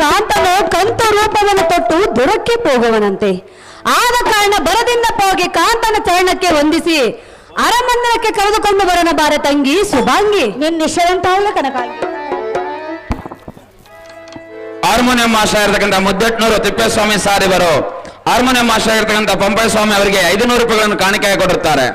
ಕಾಂತನು ಕಂತ ರೂಪವನ್ನು ತೊಟ್ಟು ದುರಕ್ಕೆ ಹೋಗುವನಂತೆ. ಆದ ಕಾರಣ ಬರದಿಂದ ಹೋಗಿ ಕಾಂತನ ಚರಣಕ್ಕೆ ವಂದಿಸಿ ಅರಮಂದಿರಕ್ಕೆ ಕರೆದುಕೊಂಡು ಬರೋಣ ಬಾರ ತಂಗಿ ಸುಭಾಂಗಿ. ನಿನ್ನ ಕನಕ. ಹಾರ್ಮೋನಿಯಂ ಮಾಸ್ಟರ್ ಇರತಕ್ಕಂಥ ಮುದ್ದೆಟ್ನೂರು ತಿಪ್ಪೇಸ್ವಾಮಿ ಸಾರಿವರು ಹಾರ್ಮೋನಿಯಂ ಮಾಸ್ಟರ್ ಆಗಿರ್ತಕ್ಕಂಥ ಪಂಪೈ ಸ್ವಾಮಿ ಅವರಿಗೆ ಐದುನೂರು ರೂಪಾಯಿಗಳನ್ನು ಕಾಣಿಕೆಯಾಗಿ ಕೊಡುತ್ತಾರೆ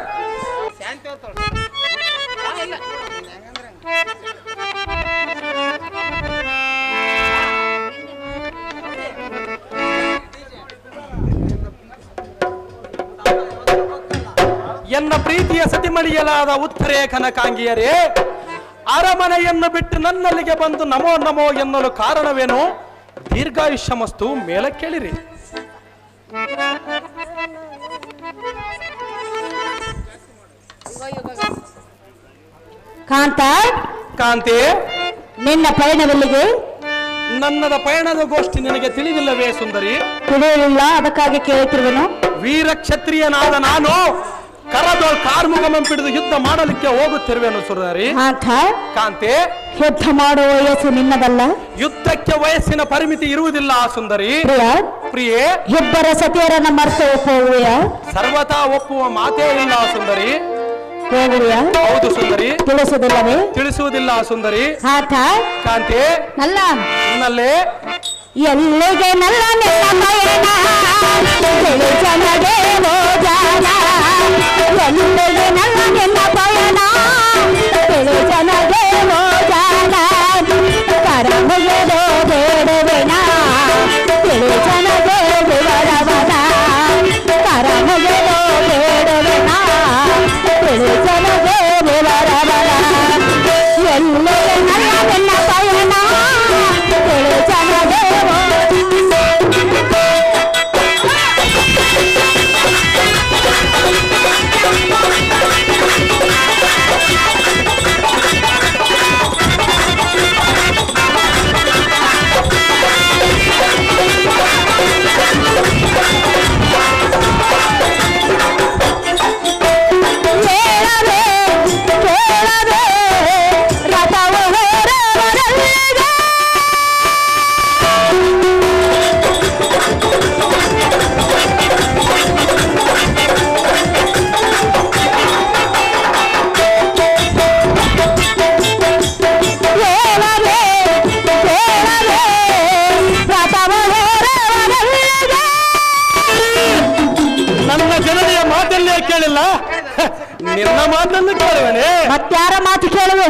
ಎನ್ನ ಪ್ರೀತಿಯ ಸತಿಮಣಿಯಲಾದ ಉತ್ತರೇ ಕನಕಾಂಗಿಯರೇ ಅರಮನೆಯನ್ನು ಬಿಟ್ಟು ನನ್ನಲ್ಲಿಗೆ ಬಂದು ನಮೋ ನಮೋ ಎನ್ನಲು ಕಾರಣವೇನು? ದೀರ್ಘಾಯುಷ್ಯ ಮಸ್ತು ಮೇಲಕ್ಕೇಳಿರಿ. ಕಾಂತ? ಕಾಂತಿ? ನಿನ್ನ ಪಯಣವೆಲ್ಲಿಗೆ ನನ್ನದ ಪಯಣದ ಗೋಷ್ಠಿ ನಿನಗೆ ತಿಳಿದಿಲ್ಲವೇ ಸುಂದರಿ? ತಿಳಿಯಲಿಲ್ಲ ಅದಕ್ಕಾಗಿ ಕೇಳುತ್ತಿರುವೆನು. ವೀರ ಕ್ಷತ್ರಿಯನಾದ ನಾನು ಕರದೋ ಕಾರ್ಮುಗಮಂ ಹಿಡಿದು ಯುದ್ಧ ಮಾಡಲಿಕ್ಕೆ ಹೋಗುತ್ತಿರುವೆನು ಸುಂದರಿ ಕಾಂತೆ ಕಾಂತಿ ಯುದ್ಧ ಮಾಡುವ ವಯಸ್ಸು ನಿನ್ನದಲ್ಲ? ಯುದ್ಧಕ್ಕೆ ವಯಸ್ಸಿನ ಪರಿಮಿತಿ ಇರುವುದಿಲ್ಲ ಸುಂದರಿ. ಪ್ರಿಯೇ ಇಬ್ಬರ ಸತಿಯರನ್ನ ಮರೆತು ಒಪ್ಪುವ ಸರ್ವತಾ ಒಪ್ಪುವ ಮಾತೇ ಇಲ್ಲ ಸುಂದರಿ. ಹೌದು ಸುಂದರಿ. ತಿಳಿಸುವುದಿಲ್ಲವೇ? ತಿಳಿಸುವುದಿಲ್ಲ ಸುಂದರಿ. ಕಾಂತೆ ಕಾಂತಿ ನಲ್ಲ. ನನ್ನಲ್ಲಿ ಎಲ್ಲಿಗೆ ನಿನ್ನ ಪಯಣ ತಿಳಿಸನಗೆ ಜಾನ ಎಲ್ಲಿಗೆ ನಿನ್ನ ಪಯಣ ತಿಳಿಸನಗೆ ಜಾನ ಕೇಳಿಲ್ಲ ನಿನ್ನ ಮಾತನ್ನು ಕೇಳುವನೆ ಮತ್ತಾರ ಮಾತು ಕೇಳುವೆ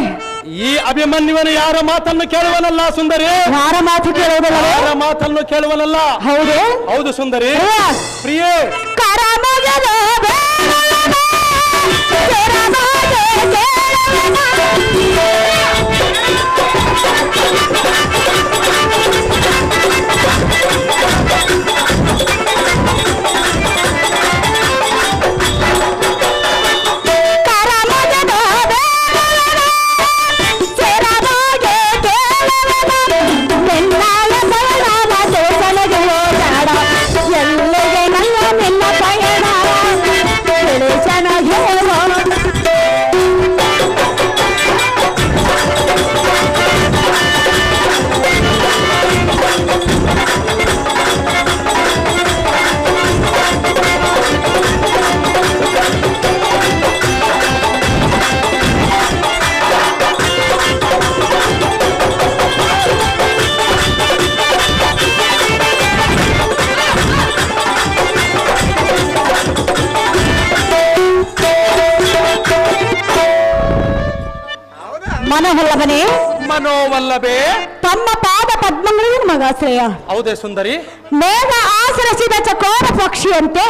ಈ ಅಭಿಮನ್ಯುವನು ಯಾರ ಮಾತನ್ನು ಕೇಳುವನಲ್ಲ ಸುಂದರಿ ಯಾರ ಮಾತು ಕೇಳುವುದಲ್ಲ ಯಾರ ಮಾತನ್ನು ಕೇಳುವನಲ್ಲ ಹೌದು ಹೌದು ಸುಂದರಿ ಪ್ರಿಯೇ ಕರಮಗದ ಮನೋವಲ್ಲಭೆ ತಮ್ಮ ಪಾದ ಪದ್ಮಗಳಿಗೆ ಮಗಾಶ್ರಯ ಹೌದೇ ಸುಂದರಿ. ಮೇಘ ಆಶ್ರಸಿದ ಚಕೋರ ಪಕ್ಷಿಯಂತೆ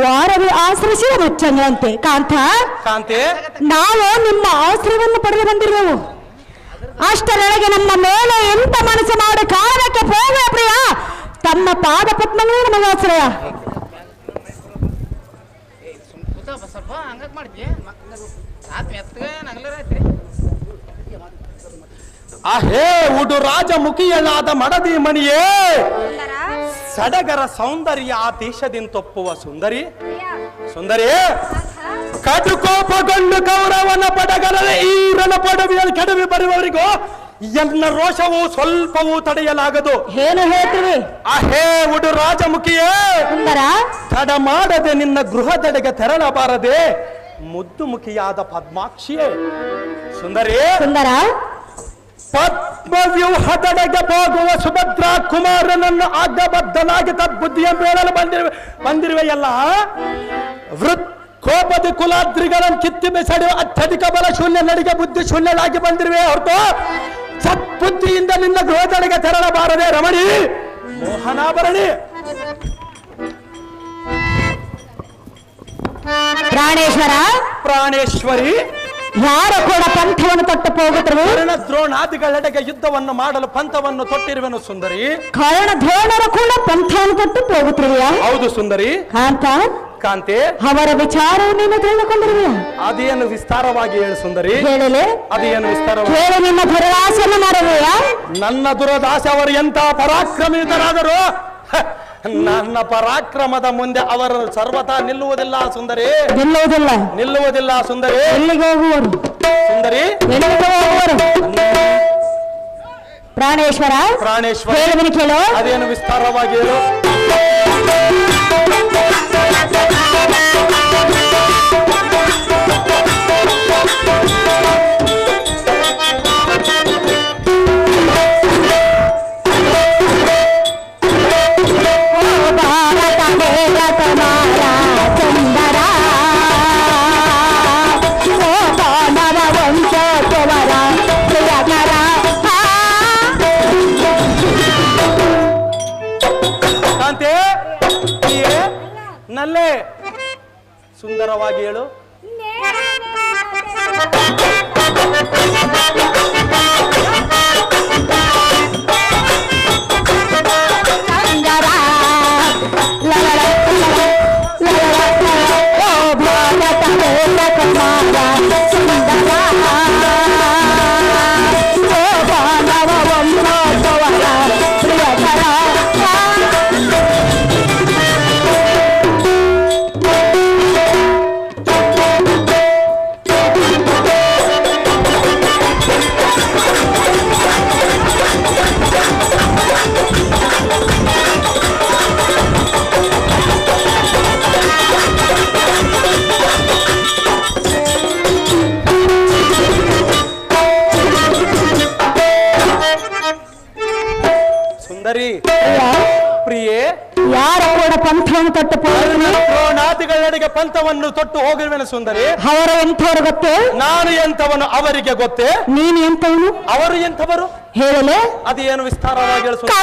ವಾರವಿ ಆಶ್ರಸಿದ ಅಂತೆ ಕಾಂತ ಕಾಂತೆ. ನಾವು ನಿಮ್ಮ ಆಶ್ರಯವನ್ನು ಪಡೆದು ಬಂದಿರುವೆವು. ಅಷ್ಟರೊಳಗೆ ನಮ್ಮ ಮೇಲೆ ಎಂತ ಮನಸ್ಸು ಮಾಡಿ ಕಾರಣಕ್ಕೆ ಹೋಗುವ ಪ್ರಿಯ? ತಮ್ಮ ಪಾದ ಪದ್ಮಗಳಿಗೆ ಮಗಾಶ್ರಯ ಸ್ವಲ್ಪ ಹಂಗಕ್ ಮಾಡಿದ್ವಿ ಮತ್ತೆ ಎತ್ತಗೆ ನಗಲರೈತ್ರಿ ಅಹೇ ಉಡು ರಾಜ ಮುಖಿಯನಾದ ಮಡದಿ ಮಣಿಯೇ! ಸಡಗರ ಸೌಂದರ್ಯ ಆ ದೇಶದಿಂತೊಪ್ಪುವ ಸುಂದರಿ. ಸುಂದರಿ ಕಟುಕೋಪಗೊಂಡು ಕೌರವನ ಪಡಗರ ಈ ಪಡವಿಯಲ್ಲಿ ಕೆಡವಿ ಬರುವವರಿಗೂ ಎನ್ನ ರೋಷವು ಸ್ವಲ್ಪವೂ ತಡೆಯಲಾಗದು. ಏನು ಹೇಳ್ತೀವಿ ಅಹೇ ಉಡು ರಾಜಮುಖಿಯೇ! ಸುಂದರ? ತಡ ಮಾಡದೆ ನಿನ್ನ ಗೃಹದೆಡೆಗೆ ತೆರಳಬಾರದೆ. ಮುದ್ದು ಮುಖಿಯಾದ ಪದ್ಮಾಕ್ಷಿಯೇ. ಸುಂದರಿ. ಸುಂದರ. ಪದ್ಮವ್ಯೂಹದೆಡೆಗೆ ಹೋಗುವ ಸುಭದ್ರ ಕುಮಾರನನ್ನು ಆಜ್ಞಬದ್ಧನಾಗಿ ತದ್ಬುದ್ಧಿಯ ಮೇಳಲು ಬಂದಿರುವೆ ಬಂದಿರುವೆಯಲ್ಲ? ವೃತ್ ಕೋಪದ ಕುಲಾದ್ರಿಗಳನ್ನು ಕಿತ್ತಿ ಬೆಸೆಡುವ ಅತ್ಯಧಿಕ ಬಲ ಶೂನ್ಯ ನಡಿಗೆ ಬುದ್ಧಿ ಶೂನ್ಯನಾಗಿ ಬಂದಿರುವೆ ಹೊರತು ಸತ್ಬುದ್ಧಿಯಿಂದ ನಿನ್ನ ಗೃಹದಡೆಗೆ ತೆರಳಬಾರದೆ ರಮಣಿ. ಮೋಹನಾಭರಣಿ. ಪ್ರಾಣೇಶ್ವರ? ಪ್ರಾಣೇಶ್ವರಿ. ಯಾರ ಕೂಡ ಪಂಥವನ್ನು ತೊಟ್ಟು ಹೋಗುತ್ತರು ಕರ್ಣ ದ್ರೋಣಾದಿಗಳೆಡೆಗೆ ಯುದ್ಧವನ್ನು ಮಾಡಲು ಪಂಥವನ್ನು ತೊಟ್ಟಿರುವೆನು ಸುಂದರಿ. ಕಾರಣ ದ್ರೋಣರು ಕೂಡ ಪಂಥವನ್ನು ತೊಟ್ಟು ಹೋಗುತ್ತಿರುವ ಹೌದು ಸುಂದರಿ. ಕಾಂತ ಕಾಂತೆ. ಅವರ ವಿಚಾರವು ನೀನು ತಿಳಿದುಕೊಂಡಿರುವ ಅದೇನು ವಿಸ್ತಾರವಾಗಿ ಹೇಳು ಸುಂದರಿ. ಹೇಳಲೆ? ಅದೇನು ವಿಸ್ತಾರವಾಗಿ? ಹೇಳಿ ದುರದಾಸೆಯನ್ನು ಮಾಡುವೆಯ? ನನ್ನ ದುರದಾಸೆ ಅವರು ಎಂತ ಪರಾಕ್ರಮಿತರಾದರು ನನ್ನ ಪರಾಕ್ರಮದ ಮುಂದೆ ಅವರು ಸರ್ವತಾ ನಿಲ್ಲುವುದಿಲ್ಲ ಸುಂದರಿ. ನಿಲ್ಲುವುದಿಲ್ಲ. ನಿಲ್ಲುವುದಿಲ್ಲ ಸುಂದರಿ. ಎಲ್ಲಿಗೆ ಹೋಗುವರು? ಸುಂದರಿ. ಎಲ್ಲಿಗೆ ಹೋಗುವರು? ಪ್ರಾಣೇಶ್ವರ. ಪ್ರಾಣೇಶ್ವರ. ಅದೇನು ವಿಸ್ತಾರವಾಗಿ ಹೇಳು. ತೊಟ್ಟು ಹೋಗಿರುವೆನು ಸುಂದರಿ. ಅವರ ಎಂಥವರು ಗೊತ್ತೇ? ನಾನು ಎಂಥವನು ಅವರಿಗೆ ಗೊತ್ತೇ? ನೀನು ಎಂಥವನು? ಅವರು ಎಂಥವರು? ಹೇಳಲೆ? ಅದೇನು ವಿಸ್ತಾರವಾಗಿ ಹೇಳು ಸುಂದರಿ.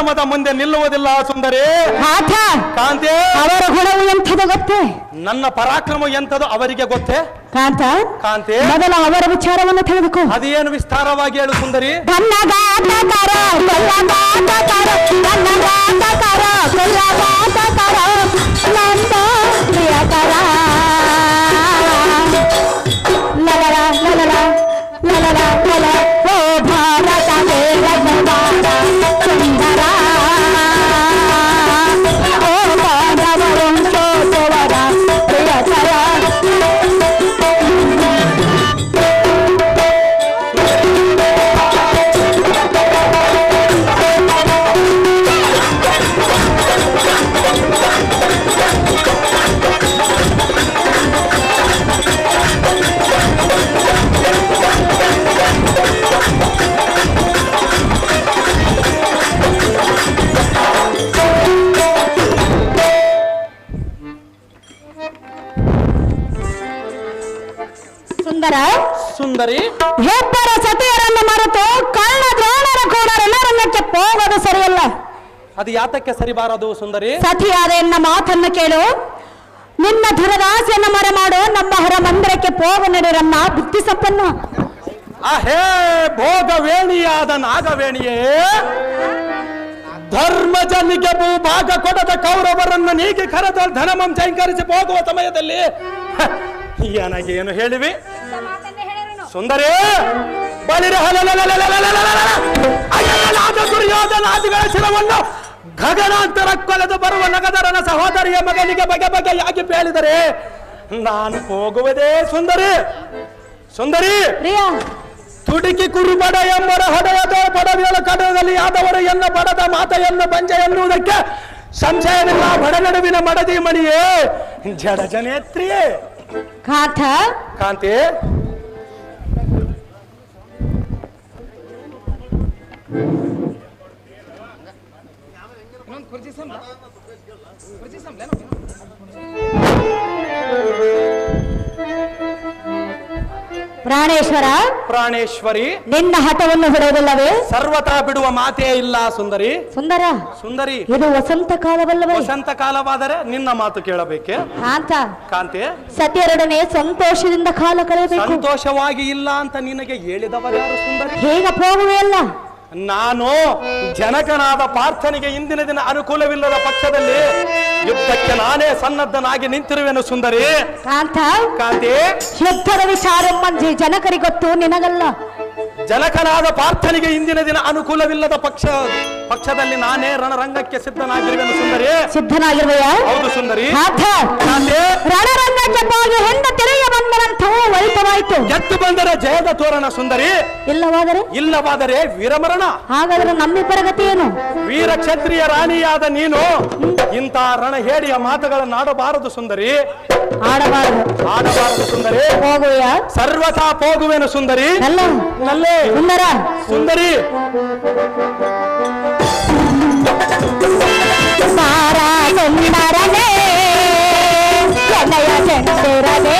ಪರಾಕ್ರಮದ ಮುಂದೆ ನಿಲ್ಲುವುದಿಲ್ಲ ಸುಂದರಿ. ಆತ ಕಾಂತೆ. ಅವರ ಗುಣವು ಎಂಥದ್ದು ಗೊತ್ತೇ? ನನ್ನ ಪರಾಕ್ರಮ ಎಂಥದ್ದು ಅವರಿಗೆ ಗೊತ್ತೇ? ಕಾಂತ ಕಾಂತೆ. ಮೊದಲ ಅವರ ವಿಚಾರವನ್ನು ತಿಳಿದುಕೋ. ಅದೇನು ವಿಸ್ತಾರವಾಗಿ ಹೇಳು ಸುಂದರಿ. ಅದು ಯಾತಕ್ಕೆ ಸರಿಬಾರದು ಸುಂದರಿ? ಸತಿಯಾದ ಎನ್ನ ಮಾತನ್ನು ಕೇಳು. ನಿನ್ನ ದುರದಾಸೆಯನ್ನು ಮರಮಾಡು. ನಮ್ಮ ಹೊರ ಮಂದಿರಕ್ಕೆ ಪೋಗ ನಡೆರನ್ನ ಬುದ್ಧಿ ಸಪ್ಪನ್ನು ಅಹೇ ಭೋಗವೇಣಿಯಾದ ನಾಗವೇಣಿಯೇ ಧರ್ಮಜನಿಗೆ ಭೂಭಾಗ ಕೊಡದ ಕೌರವರನ್ನು ನೀಗೆ ಕರೆದ ಧನಮಂ ಸಂಕರಿಸಿ ಹೋಗುವ ಸಮಯದಲ್ಲಿ ನನಗೆ ಏನು ಹೇಳಿವಿ? ಸುಂದರಿ ಬಳಿರ ದುರ್ಯೋಧನ ಶಿರವನ್ನು ಗಗನಾಂತರ ಕೊಲೆದು ಬರುವ ನಗದರನ ಸಹೋದರಿಯ ಮಗನಿಗೆ ಬಗೆ ಬಗೆಯಾಗಿ ಹೇಳಿದರೆ ನಾನು ಹೋಗುವುದೇ ಸುಂದರಿ. ಸುಂದರಿ. ತುಡಿಕಿ ಕುರುಬಡ ಎಂಬರ ಹೊಡೆಯದ ಪಡವಿಯಲ ಕಡದಲ್ಲಿ ಆದವರು ಎನ್ನ ಬಡದ ಮಾತೆಯನ್ನು ಬಂಜೆ ಎನ್ನುವುದಕ್ಕೆ ಸಂಶಯವಿಲ್ಲ. ಬಡ ನಡುವಿನ ಮಡದಿ ಮಣಿಯೇ ಜಡ ಜನೇತ್ರಿ ಕಾಂತ. ಕಾಂತಿ. ಇನ್ನೊಂದು ಕುರ್ಚಿ ಕುರ್ಚಿ ಪ್ರಾಣೇಶ್ವರ ಪ್ರಾಣೇಶ್ವರಿ ನಿನ್ನ ಹಠವನ್ನು ಬಿಡುವುದಿಲ್ಲವೇ ಸರ್ವತಾ ಬಿಡುವ ಮಾತೇ ಇಲ್ಲ ಸುಂದರಿ. ಸುಂದರ ಸುಂದರಿ. ಇದು ವಸಂತ ಕಾಲವಲ್ಲವೇ? ವಸಂತ ಕಾಲವಾದರೆ ನಿನ್ನ ಮಾತು ಕೇಳಬೇಕೆ? ಕಾಂತ. ಕಾಂತೆ. ಸತ್ಯರೊಡನೆ ಸಂತೋಷದಿಂದ ಕಾಲ ಕಳೆಯಬೇಕು. ಸಂತೋಷವಾಗಿ ಇಲ್ಲ ಅಂತ ನಿನಗೆ ಹೇಳಿದವರ್ಯಾರು ಸುಂದರಿ? ಹೇಗ ಹೋಗುವೆ ಅಲ್ಲ? ನಾನು ಜನಕನಾದ ಪಾರ್ಥನಿಗೆ ಇಂದಿನ ದಿನ ಅನುಕೂಲವಿಲ್ಲದ ಪಕ್ಷದಲ್ಲಿ ಯುದ್ಧಕ್ಕೆ ನಾನೇ ಸನ್ನದ್ಧನಾಗಿ ನಿಂತಿರುವೆನು ಸುಂದರಿ. ಕಾಂತ ಕಾಂತಿ. ಯುದ್ಧದ ವಿಚಾರ ಮಂಜಿ ಜನಕರಿಗೊತ್ತು ನಿನಗಲ್ಲ. ಜನಕನಾದ ಪಾರ್ಥನಿಗೆ ಇಂದಿನ ದಿನ ಅನುಕೂಲವಿಲ್ಲದ ಪಕ್ಷ ಪಕ್ಷದಲ್ಲಿ ನಾನೇ ರಣರಂಗಕ್ಕೆ ಸಿದ್ಧನಾಗಿರುವೆನು ಸುಂದರಿ. ಸಿದ್ಧನಾಗಿರುವೆಯ? ಹೌದು ಸುಂದರಿ. ಕಾಂತ. ರಣರಂಗಕ್ಕೆ ಹೋಗಿ ಹೆಣ್ಣು ತೆರೆಯ ಒಳಿತವಾಯಿತು ಗೆದ್ದು ಬಂದರೆ ಜಯದ ತೋರಣ ಸುಂದರಿ. ಇಲ್ಲವಾದರೆ? ಇಲ್ಲವಾದರೆ ವೀರಮರಣ. ಹಾಗಾದ್ರೆ ನಮ್ಮಿಬ್ಬರ ಗತಿ ಏನು? ವೀರ ಕ್ಷತ್ರಿಯ ರಾಣಿಯಾದ ನೀನು ಇಂಥ ರಣ ಹೇಳಿಯ ಮಾತುಗಳನ್ನು ಆಡಬಾರದು ಸುಂದರಿ. ಆಡಬಾರದು. ಆಡಬಾರದು ಸುಂದರಿ. ಹೋಗುವೆಯ? ಸರ್ವಥಾ ಹೋಗುವೆನು ಸುಂದರಿ. ಅಲ್ಲ ನಲ್ಲೇ. ಸುಂದರ. ಸುಂದರಿ. ಸಾರಾ ಸುಂದರನೇ ಎಲೆಯ ಚೆಂಡುರನೇ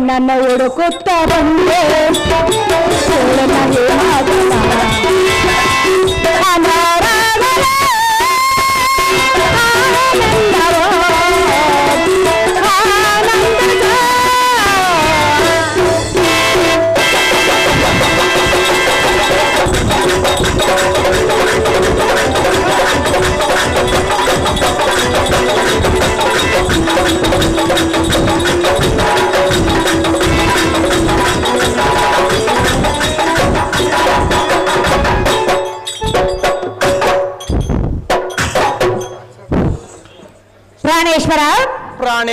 ನನ್ನ ಹುಡುಕುತ್ತ ಬಂದೆ ನನಗೆ ಅನಾರಾಧನ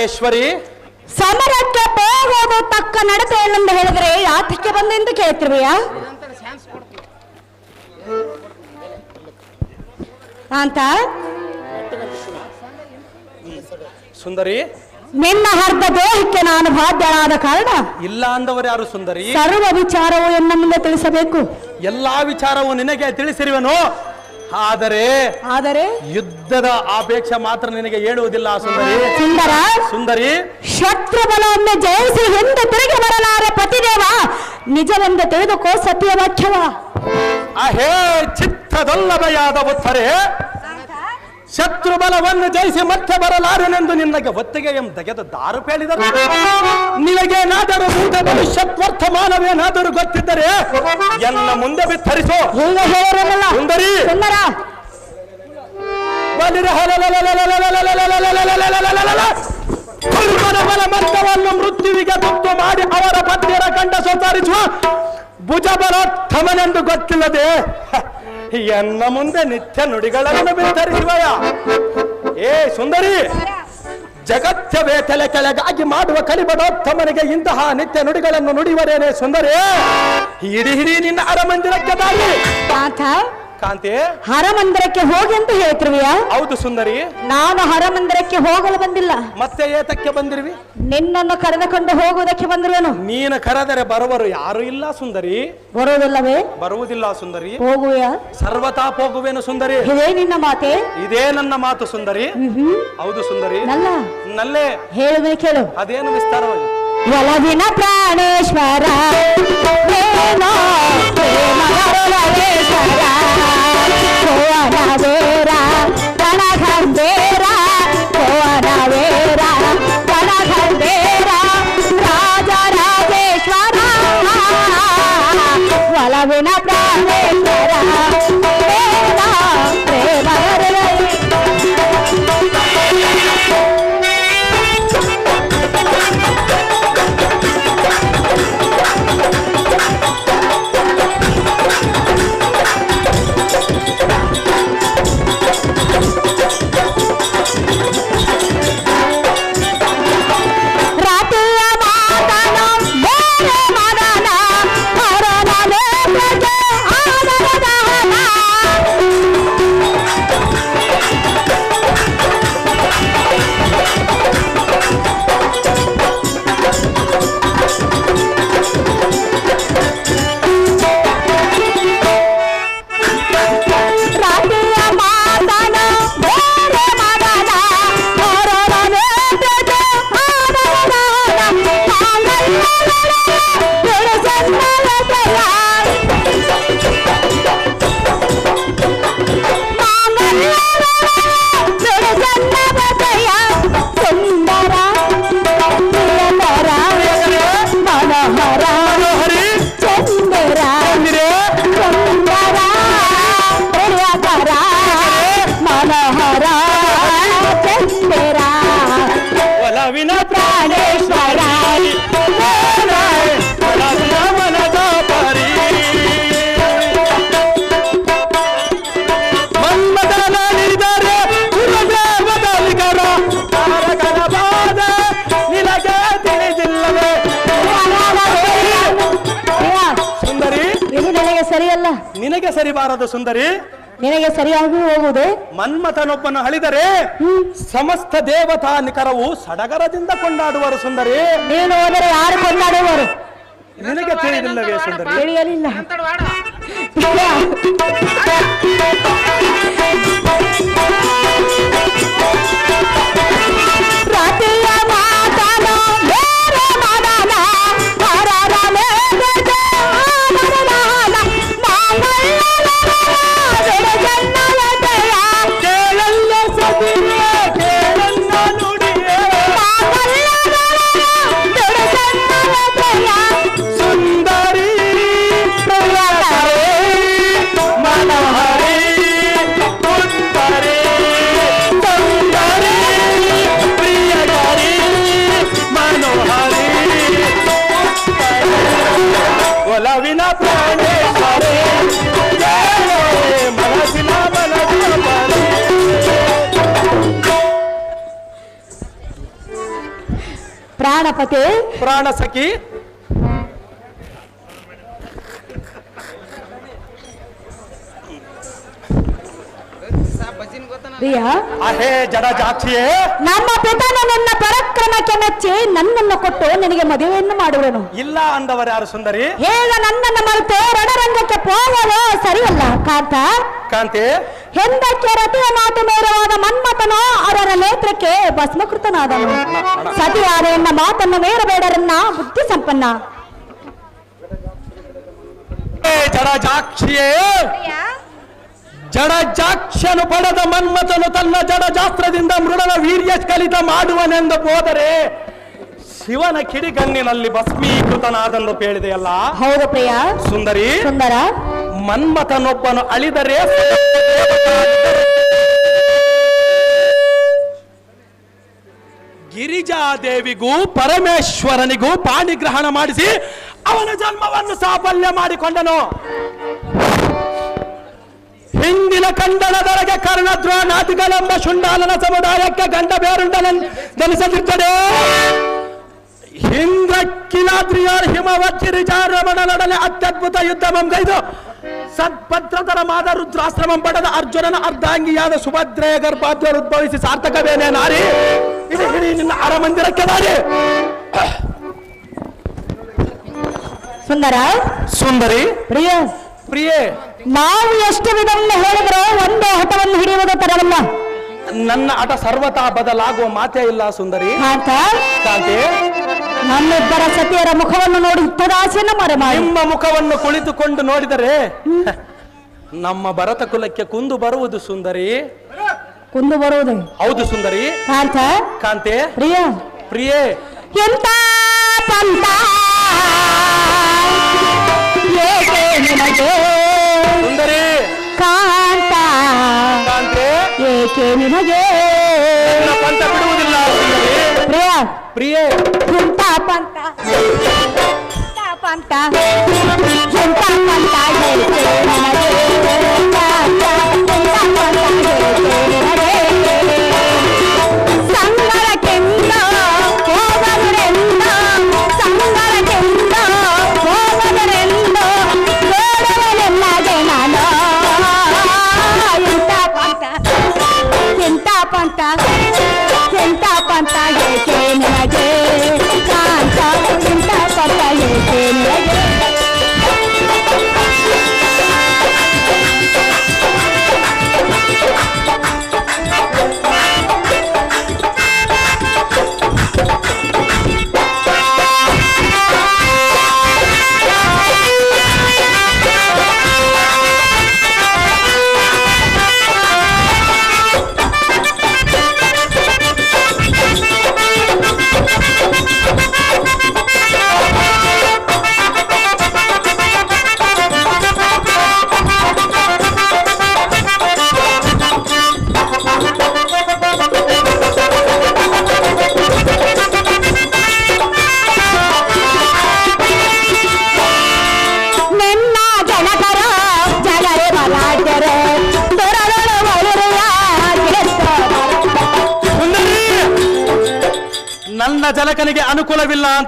ಪುರಂದರೇಶ್ವರಿ ಸಮರಕ್ಕೆ ಹೋಗೋದು ತಕ್ಕ ನಡತೆ ಇಲ್ಲಂದು ಹೇಳಿದ್ರೆ ಯಾತಕ್ಕೆ ಬಂದೆ ಎಂದು ಕೇಳ್ತಿರ್ವಯ್ಯ ಅಂತ? ಸುಂದರಿ. ನಿನ್ನ ಹರ್ಧ ದೇಹಕ್ಕೆ ನಾನು ಬಾಧ್ಯನಾದ ಕಾರಣ ಇಲ್ಲ ಅಂದವರು ಯಾರು ಸುಂದರಿ? ಸರ್ವ ವಿಚಾರವು ಎನ್ನ ಮುಂದೆ ತಿಳಿಸಬೇಕು? ಎಲ್ಲಾ ವಿಚಾರವು ನಿನಗೆ ತಿಳಿಸಿರುವನು. ಆದರೆ ಆದರೆ ಯುದ್ಧದ ಅಪೇಕ್ಷೆ ಮಾತ್ರ ನಿನಗೆ ಹೇಳುವುದಿಲ್ಲ ಸುಂದರಿ. ಸುಂದರ ಸುಂದರಿ. ಶತ್ರು ಬಲವನ್ನು ಜಯಿಸಿ ಎಂದು ತಿರುಗಿ ಬರಲಾರ ಪತಿದೇವ. ನಿಜವೆಂದು ತಿಳಿದುಕೋ ಸತ್ಯ ವಾಕ್ಯವ ಅಹೇ ಚಿತ್ತದಲ್ಲದೆಯಾದ ಉತ್ತರೇ. ಶತ್ರು ಬಲವನ್ನು ಜಯಿಸಿ ಮತ್ತೆ ಬರಲಾರನೆಂದು ನಿನ್ನಗೆ ಹೊತ್ತಿಗೆ ಎಂ ತೆಗೆದು ದಾರು ಪೇಳಿದರು. ನಿನಗೇನಾದರೂ ಭೂತ ಭವಿಷ್ಯತ್ವರ್ಥಮಾನವೇನಾದರೂ ಗೊತ್ತಿದ್ದರೆ ಎನ್ನ ಮುಂದೆ ಬಿತ್ತರಿಸೋ. ಸುಂದರಿ. ಮೃತ್ಯುವಿಗೆ ತುತ್ತು ಮಾಡಿ ಅವರ ಪತ್ನಿಯರ ಕಂಡ ಸುತ್ತಾರಿಸುವ ಥಮನೆಂದು ಗೊತ್ತಿಲ್ಲದೆ ಎನ್ನ ಮುಂದೆ ನಿತ್ಯ ನುಡಿಗಳನ್ನು ಬಿತ್ತರಿಸುವಯ. ಏ ಸುಂದರಿ ಜಗತ್ಯ ತಲೆ ಕೆಳಗಾಗಿ ಮಾಡುವ ಕಲಿಬಡೋತ್ತಮನಿಗೆ ಇಂತಹ ನಿತ್ಯ ನುಡಿಗಳನ್ನು ನುಡಿಯುವರೇನೆ ಸುಂದರಿ. ಹಿಡಿ ಹಿಡಿ ನಿನ್ನ ಅರಮಂದಿರಕ್ಕೆ ದಾರಿ. ಕಾಂತ ಹರಮಂದಿರಕ್ಕೆ ಹೋಗಿ ಅಂತ ಹೇಳ್ತಿರ್ವಿಯ? ಹೌದು ಸುಂದರಿ. ನಾನು ಹರಮಂದಿರಕ್ಕೆ ಹೋಗಲು ಬಂದಿಲ್ಲ. ಮತ್ತೆ ಏತಕ್ಕೆ ಬಂದಿರ್ವಿ? ನಿನ್ನನ್ನು ಕರೆದುಕೊಂಡು ಹೋಗುವುದಕ್ಕೆ ಬಂದಿರುವನು. ನೀನು ಕರೆದರೆ ಬರುವರು ಯಾರು ಇಲ್ಲ ಸುಂದರಿ. ಬರುವುದಿಲ್ಲವೇ? ಬರುವುದಿಲ್ಲ ಸುಂದರಿ. ಹೋಗುವೆಯ? ಸರ್ವತಾ ಹೋಗುವೆನು ಸುಂದರಿ. ಇದೇ ನಿನ್ನ ಮಾತೆ? ಇದೇ ನನ್ನ ಮಾತು ಸುಂದರಿ. ಹೌದು ಸುಂದರಿ. ನಲ್ಲ. ನಲ್ಲೇ. ಹೇಳುವೆ ಕೇಳು. ಅದೇನು ವಿಸ್ತಾರವಾಗಿ? వలవిన ప్రాణేశ్వర వేణో ప్రేమగరులవేశ్వర కోవన వేరా కనకం వేరా కోవన వేరా ನನಗೆ ಸರಿಬಾರದು ಸುಂದರಿ. ನಿನಗೆ ಸರಿಯಾಗಿ ಹೋಗುವುದು? ಮನ್ಮಥನೊಬ್ಬನ ಹಳಿದರೆ ಸಮಸ್ತ ದೇವತಾ ನಿಕರವು ಸಡಗರದಿಂದ ಕೊಂಡಾಡುವರು ಸುಂದರಿ. ನೀನು ಹೋದರೆ ಯಾರು ಕೊಂಡಾಡುವರು? ನಿನಗೆ ತಿಳಿದಿಲ್ಲವೇ ಸುಂದರಿ. ತಿಳಿಯಲಿಲ್ಲ. ರಾತಿಯ ప్రాణసఖి ప్రాణసఖి ಪ್ರಿಯ ಅಹೇ ಜಡ ಜಾಕ್ಷಿಯೇ ನಮ್ಮ ಪಿತನು ನನ್ನ ಪರಾಕ್ರಮಕ್ಕೆ ಮೆಚ್ಚಿ ನನ್ನನ್ನು ಕೊಟ್ಟು ನಿನಗೆ ಮದುವೆಯನ್ನು ಮಾಡುವನು. ಇಲ್ಲ ಅಂದವರು ಯಾರು ಸುಂದರಿ? ಹೇಗ ನನ್ನನ್ನು ಮರೆತು ರಣರಂಗಕ್ಕೆ ಹೋಗಲು ಸರಿಯಲ್ಲ ಕಾಂತ? ಕಾಂತಿ? ಹೆಂದಕ್ಕೆ ರತಿಯ ಮಾತು ಮೇರವಾದ ಮನ್ಮಥನು ಅವರ ನೇತ್ರಕ್ಕೆ ಭಸ್ಮಕೃತನಾದನು. ಸತಿಯಾದ ಎನ್ನ ಮಾತನ್ನು ಮೇರಬೇಡರನ್ನ ಬುದ್ಧಿ ಸಂಪನ್ನ. ಏ ಜಡ ಜಾಕ್ಷಿಯೇ ಜಾಕ್ಷನು ಪಡೆದ ಮನ್ಮಥನು ತನ್ನ ಜಡ ಜಾಸ್ತ್ರದಿಂದ ಮೃಡನ ವೀರ್ಯ ಕಲಿತ ಮಾಡುವನೆಂದು ಹೋದರೆ ಶಿವನ ಕಿಡಿಗಣ್ಣಿನಲ್ಲಿ ಭಸ್ಮೀಕೃತನಾದೆಂದು ಹೇಳಿದೆಯಲ್ಲ ಹೌದು ಪ್ರಿಯ. ಸುಂದರಿ. ಸುಂದರ. ಮನ್ಮಥನೊಬ್ಬನು ಅಳಿದರೆ ಗಿರಿಜಾದೇವಿಗೂ ಪರಮೇಶ್ವರನಿಗೂ ಪಾಣಿಗ್ರಹಣ ಮಾಡಿಸಿ ಅವನ ಜನ್ಮವನ್ನು ಸಾಫಲ್ಯ ಮಾಡಿಕೊಂಡನು. ಹಿಂದಿನ ಕಂಡನದೊಳಗೆ ಕರ್ಣದ್ರೋಹ ನಾತಿಗಳೆಂಬ ಶುಂಡಾಲನ ಸಮುದಾಯಕ್ಕೆ ಗಂಡ ಬೇರುಂಡನೆನಿಸದಿರ್ತದೆ ಇಂದ್ರಕ್ಕಿಲಾದ್ರಿಯಾರ್ ಹಿಮವಜ್ಜಿರಿಜಾರಮಣ ನಡಲೆ ಅತ್ಯದ್ಭುತ ಯುದ್ಧ ಮಂಗೈದು ಸತ್ಪತ್ರತರ ಮಾದ ರುದ್ರಾಶ್ರಮಂ ಪಡೆದ ಅರ್ಜುನನ ಅರ್ಧಾಂಗಿಯಾದ ಸುಭದ್ರೆಯ ಗರ್ಭಾದ್ಯರು ಉದ್ಭವಿಸಿ ಸಾರ್ಥಕವೇನೇ ನಾರಿ. ಇದು ಹಿಡಿ ನಿನ್ನ ಅರಮಂದಿರಕ್ಕೆ ನಾರಿ. ಸುಂದರ? ಸುಂದರಿ? ಪ್ರಿಯ? ಪ್ರಿಯೇ? ನಾವು ಎಷ್ಟು ವಿಧವನ್ನು ಹೇಳಿದ್ರೆ ಒಂದು ಹಠವನ್ನು ಹಿಡಿಯುವುದು ತರವಲ್ಲ ನನ್ನ ಹಠ ಸರ್ವತಾ ಬದಲಾಗುವ ಮಾತೇ ಇಲ್ಲ ಸುಂದರಿ. ಕಾಂತಿ. ನಮ್ಮಿಬ್ಬರ ಸತಿಯರ ಮುಖವನ್ನು ನೋಡಿ ಉತ್ತರಾಸೆಯನ್ನು ಮರೆಮಾಡಿ. ನಿಮ್ಮ ಮುಖವನ್ನು ಕುಳಿತುಕೊಂಡು ನೋಡಿದರೆ ನಮ್ಮ ಭರತ ಕುಲಕ್ಕೆ ಕುಂದು ಬರುವುದು ಸುಂದರಿ. ಕುಂದು ಬರುವುದು. ಹೌದು ಸುಂದರಿ. ಕಾಂತ ಕಾಂತೆ. ಪ್ರಿಯ. ಪ್ರಿಯೇ. ಎಂತ ಪಂತ ಏಕೆ ನಿನಗೆ ಸುಂದರಿ ಕಾಂತ ಕಾಂತೆ ಏಕೆ ನಿನಗೆ ನನ್ನ ಪಂಥ ಬಿಡುವುದಿಲ್ಲ ಸುಂದರಿ ಪ್ರಿಯ ಪ್ರಿಯೇ ಎಂತ ಪಂತ ಎಂತ ಪಂತ ಎಂತ ಪಂತ ಏಕೆ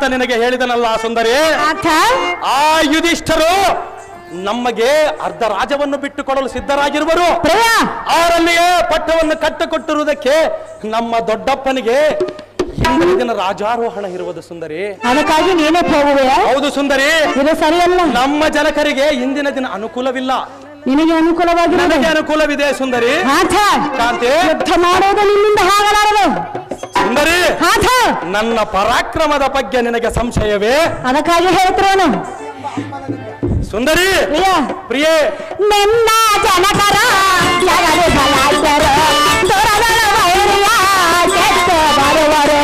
ಅಂತ ನಿನಗೆ ಹೇಳಿದನಲ್ಲ ಸುಂದರಿ? ಆ ಯುಧಿಷ್ಠರು ನಮಗೆ ಅರ್ಧ ರಾಜವನ್ನು ಬಿಟ್ಟುಕೊಡಲು ಸಿದ್ಧರಾಗಿರುವರು. ಅವರಲ್ಲಿಯೇ ಪಟ್ಟವನ್ನು ಕಟ್ಟಿಕೊಟ್ಟಿರುವುದಕ್ಕೆ ನಮ್ಮ ದೊಡ್ಡಪ್ಪನಿಗೆ ದಿನ ರಾಜಾರೋಹಣ ಇರುವುದು ಸುಂದರಿ. ಅದಕ್ಕಾಗಿ ನೀನೇ ಹೌದು ಸುಂದರಿ. ಇದು ಸರಿಯಲ್ಲ. ನಮ್ಮ ಜನಕರಿಗೆ ಇಂದಿನ ದಿನ ಅನುಕೂಲವಿಲ್ಲ. ನಿನಗೆ ಅನುಕೂಲವಾಗಿ ನನಗೆ ಅನುಕೂಲವಿದೆ ಸುಂದರಿ. ಕಾಂತಿ? ಯುದ್ಧ ಮಾಡುವುದು ನಿನ್ನಿಂದ ಹಾಗಲಾರದು. ಸುಂದರಿ ಆಥ ನನ್ನ ಪರಾಕ್ರಮದ ಬಗ್ಗೆ ನಿನಗೆ ಸಂಶಯವೇ? ಅದಕ್ಕಾಗಿ ಹೇಳ್ತಿರೋನು. ಸುಂದರಿ ಪ್ರಿಯ. ಪ್ರಿಯೇ. ನಿನ್ನ ಜನಕರ ಜಗದು ಬಲಾಯ್ದರು ದೊರಗಳ ವೈರಿಯ ಕೆಟ್ಟು ಬರುವರು.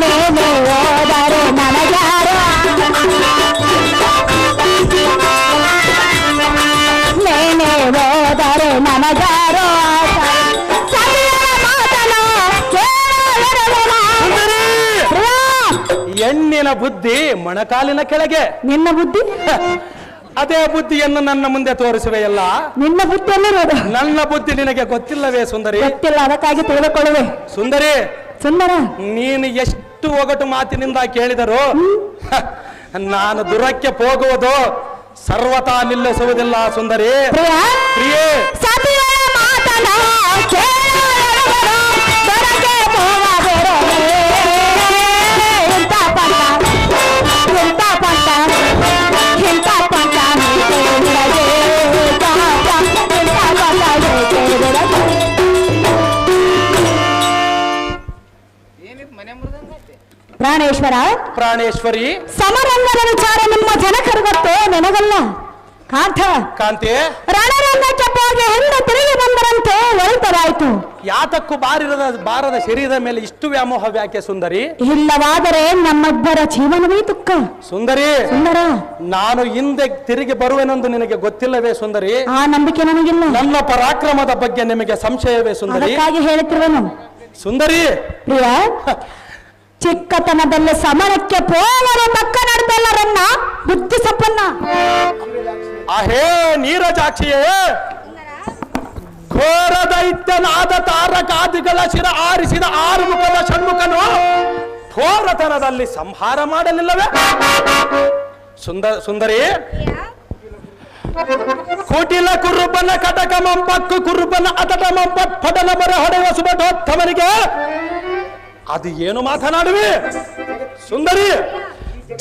ನೀನು ಹೋದರು ನನಗ್ಯಾರು. ನೀನೇ ಹೋದರು ನನಗ್ಯಾರು. ಹೆಣ್ಣಿನ ಬುದ್ಧಿ ಮೊಣಕಾಲಿನ ಕೆಳಗೆ. ನಿನ್ನ ಬುದ್ಧಿ? ಅದೇ ಬುದ್ಧಿಯನ್ನು ನನ್ನ ಮುಂದೆ ತೋರಿಸುವೆಯಲ್ಲ ನಿನ್ನ ಬುದ್ಧಿಯಲ್ಲಿರೋದು ನನ್ನ ಬುದ್ಧಿ ನಿನಗೆ ಗೊತ್ತಿಲ್ಲವೇ ಸುಂದರಿ? ಗೊತ್ತಿಲ್ಲ ಅದಕ್ಕಾಗಿ ತಿಳಿದುಕೊಳ್ಳುವೆ. ಸುಂದರಿ ಸುಂದರ. ನೀನು ಎಷ್ಟು ಎಷ್ಟು ಒಗಟು ಮಾತಿನಿಂದ ಕೇಳಿದರು ನಾನು ದುರಕ್ಕೆ ಹೋಗುವುದು ಸರ್ವತಾ ನಿಲ್ಲಿಸುವುದಿಲ್ಲ ಸುಂದರಿ. ಪ್ರಿಯ ಪ್ರಾಣೇಶ್ವರ? ಪ್ರಾಣೇಶ್ವರಿ. ಸಮರಂಗದ ವಿಚಾರ ನಿಮ್ಮ ಜನಕರು ಗೊತ್ತು? ನನಗಲ್ಲ. ಕಾಂತ. ಕಾಂತಿ. ರಣರಂಗಕ್ಕೆ ಹೋಗಿ ಹಿಂದೆ ತಿರುಗಿ ಬಂದರಂತೆ ಒಳಿತರಾಯ್ತು ಯಾತಕ್ಕೂ ಬಾರಿರದ ಬಾರದ ಶರೀರದ ಮೇಲೆ ಇಷ್ಟು ವ್ಯಾಮೋಹ ವ್ಯಾಕೆ ಸುಂದರಿ? ಇಲ್ಲವಾದರೆ ನಮ್ಮಿಬ್ಬರ ಜೀವನವೇ ದುಃಖ. ಸುಂದರಿ. ಸುಂದರ. ನಾನು ಹಿಂದೆ ತಿರುಗಿ ಬರುವೆನೆಂದು ನಿನಗೆ ಗೊತ್ತಿಲ್ಲವೇ ಸುಂದರಿ? ಆ ನಂಬಿಕೆ ನನಗಿಲ್ಲ. ನನ್ನ ಪರಾಕ್ರಮದ ಬಗ್ಗೆ ನಿಮಗೆ ಸಂಶಯವೇ ಸುಂದರಿ? ಅದಕ್ಕಾಗಿ ಹೇಳುತ್ತಿರುವೆನು. ಸುಂದರಿ. ಪ್ರಿಯ ಚಿಕ್ಕತನದಲ್ಲಿ ಸಮರಕ್ಕೆ ಪೋವರ ಪಕ್ಕ ನಡೆದಲ್ಲರನ್ನ ಬುದ್ಧಿ ಸಪ್ಪನ್ನ ಅಹೇ ನೀರಜಾಕ್ಷಿಯೇ ಘೋರ ದೈತ್ಯನಾದ ತಾರಕಾದಿಗಳ ಶಿರ ಆರಿಸಿದ ಆರುಮುಖದ ಷಣ್ಮುಖನು ಘೋರತನದಲ್ಲಿ ಸಂಹಾರ ಮಾಡಲಿಲ್ಲವೇ? ಸುಂದರ ಸುಂದರಿ, ಕುಟಿಲ ಕುರುಬನ ಕಟಕ ಮಂಪಕ್ಕು ಕುರುಬನ ಅತಟ ಮಂಪಟ್ ಪಡಲ ಬರ ಹೊಡೆಯುವ ಸುಬಟೋತ್ತಮನಿಗೆ ಅದು ಏನು ಮಾತನಾಡುವೆ? ಸುಂದರಿ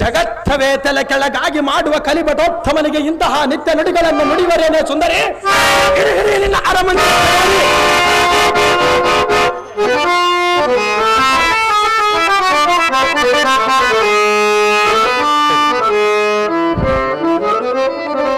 ಜಗತ್ತವೇ ತಲೆ ಕೆಳಗಾಗಿ ಮಾಡುವ ಕಲಿಬಟೋತ್ತಮನಿಗೆ ಇಂತಹ ನಿತ್ಯ ನುಡಿಗಳನ್ನು ನುಡಿವರೇನೆ ಸುಂದರಿ? ನಿನ್ನ ಅರಮನೆ.